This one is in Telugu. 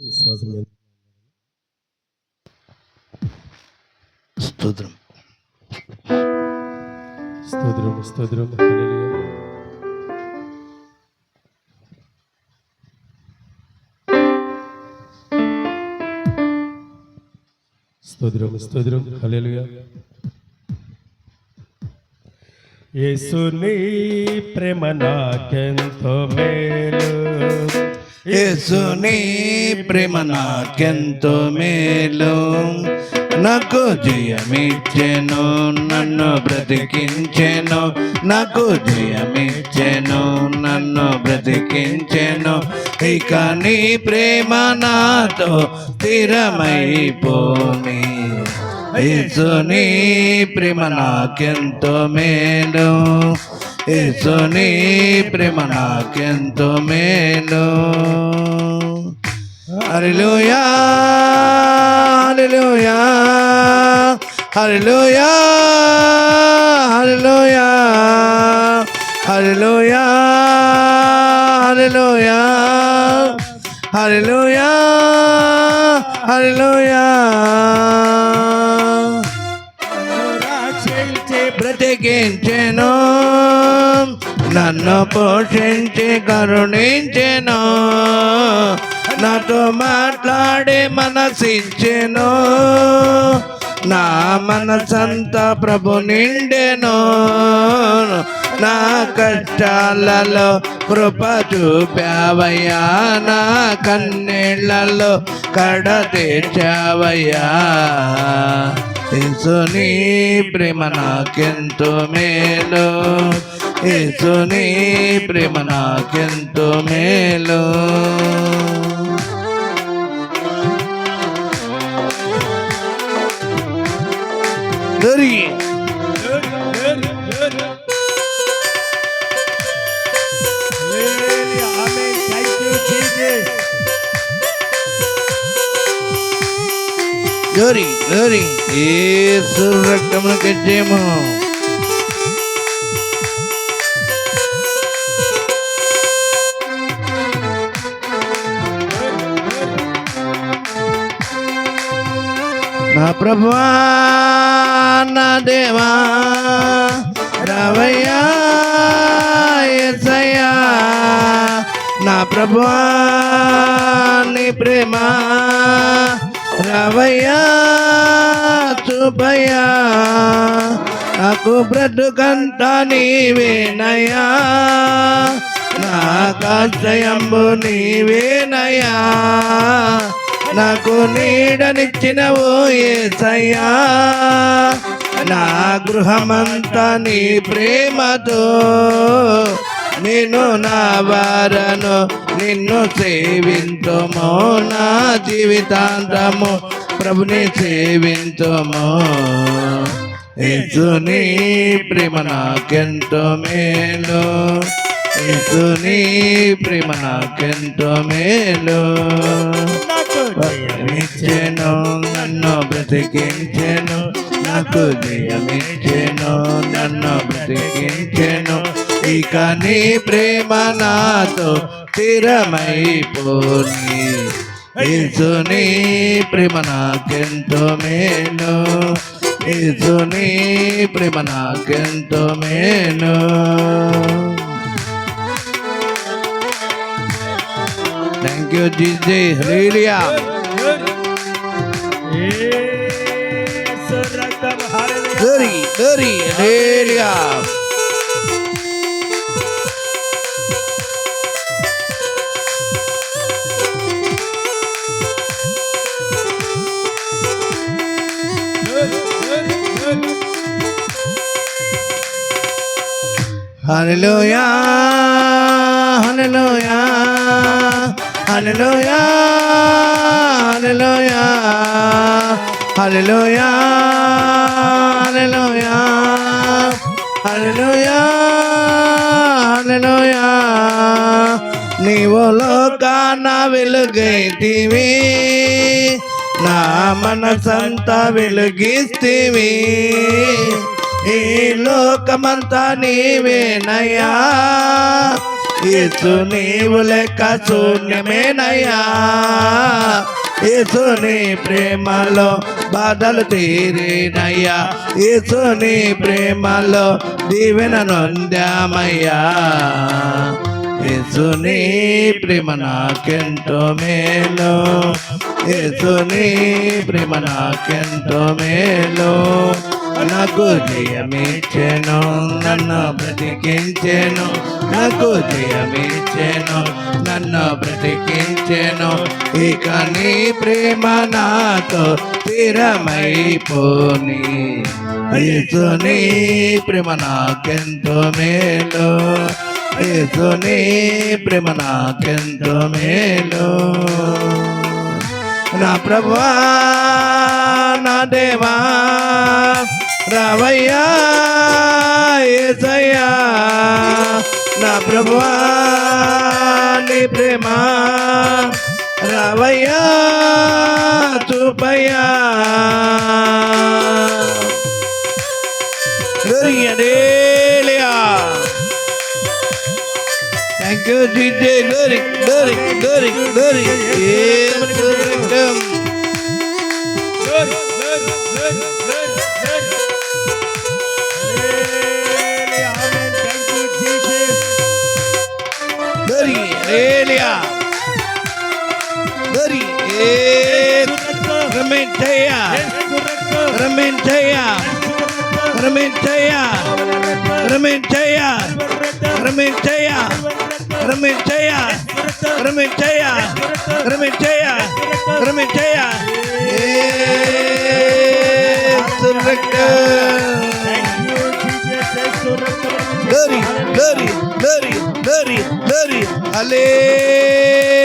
స్తోత్రం. స్తోత్రం స్తోత్రం. స్తోత్రం స్తోత్రం. హల్లెలూయా. యేసుని ప్రేమ నాకెంతో మేలు. యేసుని ప్రేమ నాకెంతో మేలు. నాకు జయమిచ్చెను నన్ను బ్రతికించెను. నాకు జయమిచ్చెను నన్ను బ్రతికించెను. ఇక నీ ప్రేమ నాతో స్థిరమైపోని. యేసుని ప్రేమ నాకెంతో మేలు. యేసుని ప్రేమ నాకెంతో మేలు. హల్లెలూయా hallelujah hallelujah hallelujah hallelujah hallelujah hallelujah హల్లెలూయా. బ్రతికించెను. నన్ను పోషించి కరుణించెను. నాతో మాట్లాడి మనసించెను నా మనసంతా ప్రభు నిండెను. నా కష్టాలలో కృప చూపావయ్యా. నా కన్నీళ్ళలో కడ తీర్చావయ్యా. యేసుని ప్రేమ నాకెంతో మేలు. యేసుని ప్రేమ నాకెంతో మేలు. దొరికి గోరి గోరి ఏసు రక్తమునకు జయము ప్రభువా నా దేవా రవయ్యా నా ప్రభువా నీ ప్రేమ రవయ్యా చూపయ్యా నాకు బ్రతుకంత నీవేనయ్యా నా నీవేనయ్యా నాకు నీడనిచ్చినవు ఏసయ్యా. నా గృహమంతా నీ ప్రేమతో నేను నా వారను నిన్ను సేవింతుము నా జీవితాంతము ప్రభుని సేవింతుము యేసుని ప్రేమ నాకెంతో మేలు. యేసుని ప్రేమ నాకెంతో మేలు. బ్రతికించెను నాకు జయమిచ్చెను నన్ను బ్రతికించెను. ఇక నీ ప్రేమ నాతో స్థిరమైపోని. యేసుని ప్రేమ నాకెంతో మేలు. యేసుని ప్రేమ నాకెంతో మేను thank you GG hallelujah Yeah. Dirty, dirty, dirty. Hallelujah, hallelujah, hallelujah, hallelujah, hallelujah. Hallelujah hallelujah hallelujah నీవు లోకాన వెలుగైతివి. నా మనసంతా వెలుగిస్తివి. ఈ లోకమంతా నీవేనయ్యా. ఇసు నీవు లెక్క శూన్యమేనయ్యా. యేసుని ప్రేమలో బాధలు తీరినయ్యా. యేసుని ప్రేమలో దీవెన నొందామయ్యా. యేసుని ప్రేమ నాకెంతో మేలు. యేసుని ప్రేమ నాకెంతో మేలు. నాకు జయమిచ్చెను నన్ను బ్రతికించెను నాకు జయమిచ్చెను నన్ను బ్రతికించెను. ఇక నీ ప్రేమ నాతో స్థిరమైపోని. యేసుని ప్రేమ నాకెంతో మేలు. యేసుని ప్రేమ నాకెంతో మేలు. నా ప్రభా నా దేవా రావయ్యా ఏసయ్యా నా ప్రభువా నీ ప్రేమ రావయ్యా చూపయ్యా గరియడేలియా థ్యాంక్ యూ జీజే గరి గరి గరి గరి యేసు Rementea. Rementea. Rementea. Rementea. Rementea. Rementea. Rementea. Rementea. Rementea. Glory, glory, glory, glory, glory. Hallelujah.